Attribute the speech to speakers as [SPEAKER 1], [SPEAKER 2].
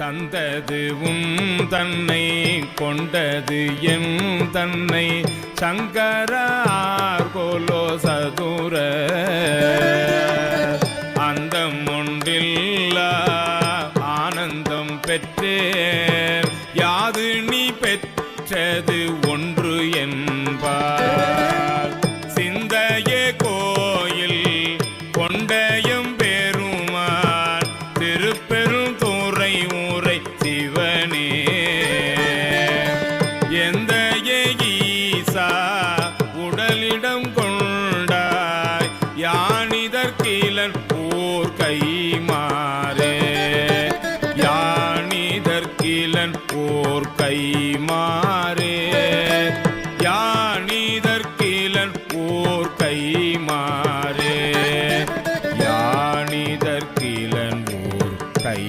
[SPEAKER 1] தந்தது உன் தன்னை கொண்டது என் தன்னை. சங்கரார் கோலோ சதுர அந்த ஒன்றில்லா ஆனந்தம் பெற்றே யாது நீ பெற்றது ஒன்று என்பார் குழந்தையே ஈசா உடலிடம் கொண்டாய் யானிதற்கிலன் போர் கை மாறே யானிதற்கிலன் போர் கை மாறே யானிதற்கிலன் போர் கை மாறே யானிதற்கிலன் போர் கை